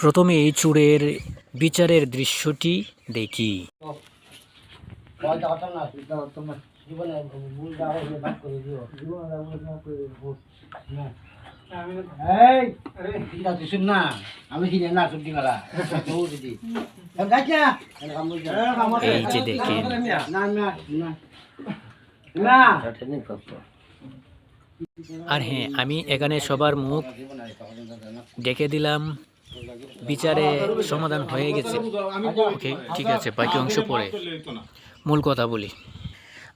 প্রথমে এই চূড়ের বিচারের দৃশ্যটি দেখি। এই যে দেখেন। আর হ্যাঁ আমি এখানে সবার মুখ ডেকে দিলাম। বিচারে সমাধান হয়ে গেছে। ওকে, ঠিক আছে, বাকি অংশ পরে। মূল কথা বলি।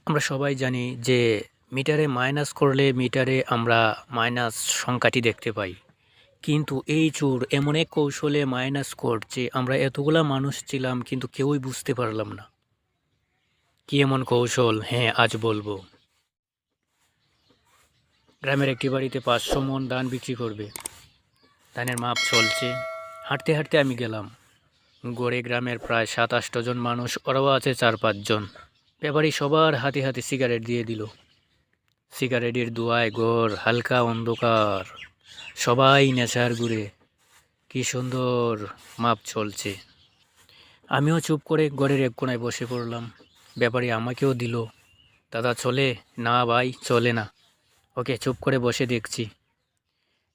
আমরা সবাই জানি যে মিটারে মাইনাস করলে মিটারে আমরা মাইনাস সংখ্যাটি দেখতে পাই। কিন্তু এই চোর এমন এক কৌশলে মাইনাস করছে, আমরা এতগুলা মানুষ ছিলাম কিন্তু কেউই বুঝতে পারলাম না। কি এমন কৌশল? হ্যাঁ আজ বলব। গ্রামের একটি বাড়িতে পাঁচশো মন ধান বিক্রি করবে। ধানের মাপ চলছে। হাঁটতে হাঁটতে আমি গেলাম। গড়ে গ্রামের প্রায় সাত আষ্ট জন মানুষ, ওরাও আছে চার পাঁচজন ব্যাপারী সবার হাতে হাতে সিগারেট দিয়ে দিল। সিগারেটের দুয়ায় ঘর হালকা অন্ধকার। সবাই নেশার ঘুরে কি সুন্দর মাপ চলছে। আমিও চুপ করে ঘরের এক কোনায় বসে পড়লাম। ব্যাপারী আমাকেও দিল। দাদা চলে? না ভাই, চলে না। ওকে, চুপ করে বসে দেখছি।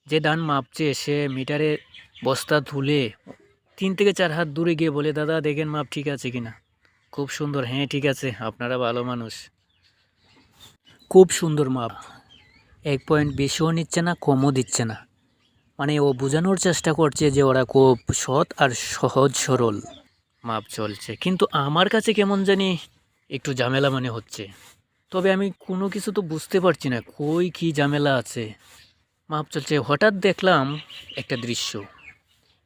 যে ধান মাপছে সে মিটারে বস্তা তুলে তিন থেকে চার হাত দূরে গিয়ে বলে, দাদা, দেখেন মাপ ঠিক আছে কিনা খুব সুন্দর। হ্যাঁ ঠিক আছে। আপনারা ভালো মানুষ। খুব সুন্দর মাপ। এক পয়েন্ট বেশিও নিচ্ছে না, কমও দিচ্ছে না। মানে ও বোঝানোর চেষ্টা করছে যে ওরা খুব সৎ আর সহজ সরল। মাপ চলছে। কিন্তু আমার কাছে কেমন জানি একটু ঝামেলা মানে হচ্ছে। তবে আমি কোনো কিছু তো বুঝতে পারছি না, কই কি ঝামেলা আছে? মাপ চলছে। হঠাৎ দেখলাম একটা দৃশ্য।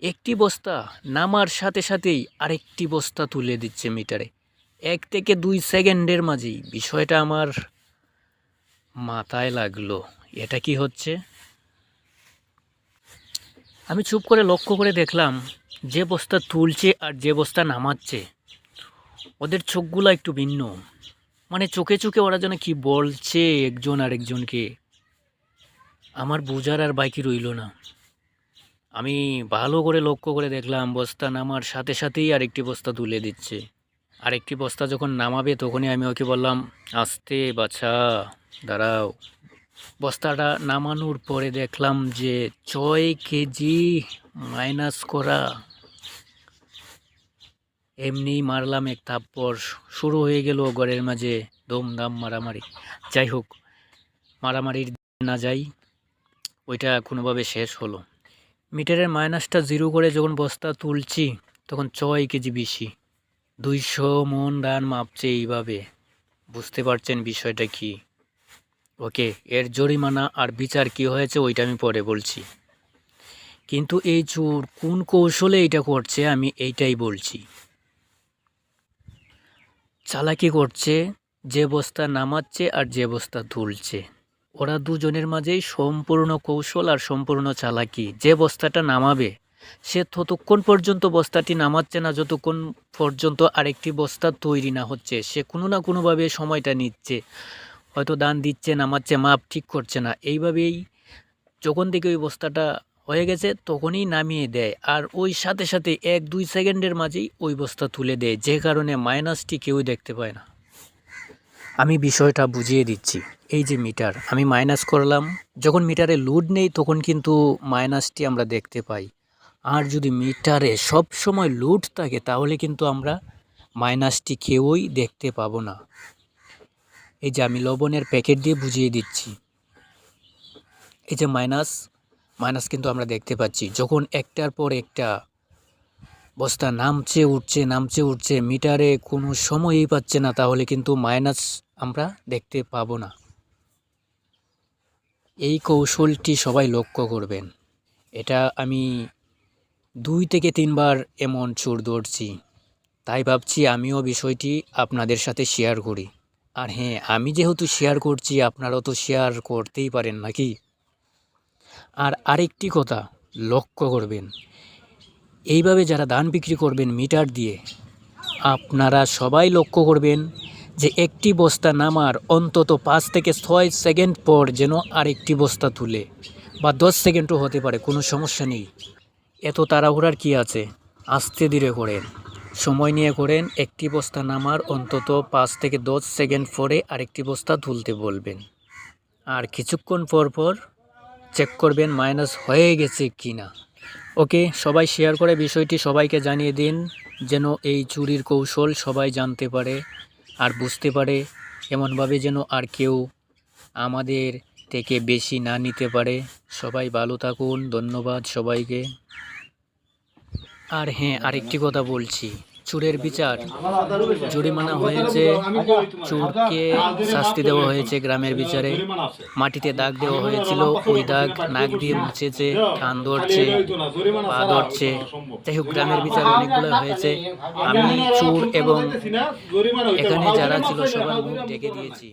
একটি বস্তা নামার সাথে সাথেই আরেকটি বস্তা তুলে দিচ্ছে মিটারে। এক থেকে দুই সেকেন্ডের মাঝেই বিষয়টা আমার মাথায় লাগল। এটা কি হচ্ছে? আমি চুপ করে লক্ষ্য করে দেখলাম, যে বস্তা তুলছে আর যে বস্তা নামাচ্ছে, ওদের চোখগুলো একটু ভিন্ন। মানে চোখে চোখে ওরা যেন কি বলছে একজন আরেকজনকে। আমার বোঝার আর বাকি রইল না। আমি ভালো করে লক্ষ্য করে দেখলাম, বস্তা নামার সাথে সাথেই আরেকটি বস্তা তুলে দিচ্ছে। আরেকটি বস্তা যখন নামাবে তখনই আমি ওকে বললাম, আস্তে বাছা, দাঁড়াও। বস্তাটা নামানোর পরে দেখলাম যে ছয় কেজি মাইনাস করা। এমনি মারলাম এক থাপ্পড়, শুরু হয়ে গেল ঘরের মাঝে দমদাম মারামারি। যাই হোক, মারামারির না যাই ওইটা কোনোভাবে শেষ হলো। মিটারের মাইনাসটা জিরো করে যখন বস্তা তুলছি, তখন ছয় কেজি বেশি। দুইশো মন ধান মাপছে এইভাবে। বুঝতে পারছেন বিষয়টা কি? ওকে, এর জরিমানা আর বিচার কি হয়েছে ওইটা আমি পরে বলছি। কিন্তু এই চোর কোন কৌশলে এটা করছে আমি এইটাই বলছি। চালাকি করছে, যে বস্তা নামাচ্ছে আর যে বস্তা তুলছে। ওরা দুজনের মাঝেই সম্পূর্ণ কৌশল আর সম্পূর্ণ চালাকি। যে বস্তাটা নামাবে, সে ততক্ষণ পর্যন্ত বস্তাটি নামাচ্ছে না, যতক্ষণ পর্যন্ত আরেকটি বস্তা তৈরি না হচ্ছে। সে কোনো না কোনোভাবে সময়টা নিচ্ছে। হয়তো দান দিচ্ছে, নামাচ্ছে, মাপ ঠিক করছে না। এইভাবেই যখন থেকে ওই বস্তাটা হয়ে গেছে, তখনই নামিয়ে দেয়। আর ওই সাথে সাথে এক দুই সেকেন্ডের মাঝেই ওই বস্তা তুলে দেয়। যে কারণে মাইনাসটি কেউ দেখতে পায় না। আমি বিষয়টা বুঝিয়ে দিচ্ছি। এই যে মিটার, আমি মাইনাস করলাম। যখন মিটারে লোড নেই, তখন কিন্তু মাইনাসটি আমরা দেখতে পাই। আর যদি মিটারে সব সময় লোড থাকে, তাহলে কিন্তু আমরা মাইনাসটি কেউই দেখতে পাবো না। এই যে আমি লবণের প্যাকেট দিয়ে বুঝিয়ে দিচ্ছি। এই যে মাইনাস মাইনাস কিন্তু আমরা দেখতে পাচ্ছি। যখন একটার পর একটা বস্তা নামছে, উঠছে নামছে, উঠছে, মিটারে কোনো সময়ই পাচ্ছে না, তাহলে কিন্তু মাইনাস আমরা দেখতে পাবো না। এই কৌশলটি সবাই লক্ষ্য করবেন। এটা আমি দুই থেকে তিনবার এমন চোর দৌড়ছি তাই ভাবছি আমিও বিষয়টি আপনাদের সাথে শেয়ার করি। আর হ্যাঁ আমি যেহেতু শেয়ার করছি, আপনারাও তো শেয়ার করতেই পারেন নাকি? আর আরেকটি কথা লক্ষ্য করবেন। এইভাবে যারা ধান বিক্রি করবেন মিটার দিয়ে, আপনারা সবাই লক্ষ্য করবেন যে একটি বস্তা নামার অন্তত পাঁচ থেকে ছয় সেকেন্ড পর যেন আরেকটি বস্তা তুলে, বা দশ সেকেন্ডও হতে পারে, কোনো সমস্যা নেই। এত তাড়াহুড়ার কি আছে? আস্তে ধীরে করেন। সময় নিয়ে করেন, একটি বস্তা নামার অন্তত পাঁচ থেকে দশ সেকেন্ড পরে আরেকটি বস্তা তুলতে বলবেন। আর কিছুক্ষণ পর পর চেক করবেন মাইনাস হয়ে গেছে কি না। ওকে, সবাই শেয়ার করে বিষয়টি সবাইকে জানিয়ে দিন, যেন এই চুরির কৌশল সবাই জানতে পারে। আর বুঝতে পারে, এমনভাবে যেন আর কেউ আমাদের থেকে বেশি না নিতে পারে। সবাই ভালো থাকুন, ধন্যবাদ সবাইকে। আর হ্যাঁ আরেকটি কথা বলছি। চুরের বিচার। জরিমানা হয়েছে, চুরকে শাস্তি দেওয়া হয়েছে গ্রামের বিচারে। মাটিতে দাগ দেওয়া হয়েছিল, ওই দাগ নাক দিয়ে মুছেছে, কান ধরছে, পা ধরছে। যাই হোক, গ্রামের বিচার অনেকগুলো হয়েছে। আমি চুর এবং এখানে যারা ছিল, সবার মুখ ডেকে দিয়েছি।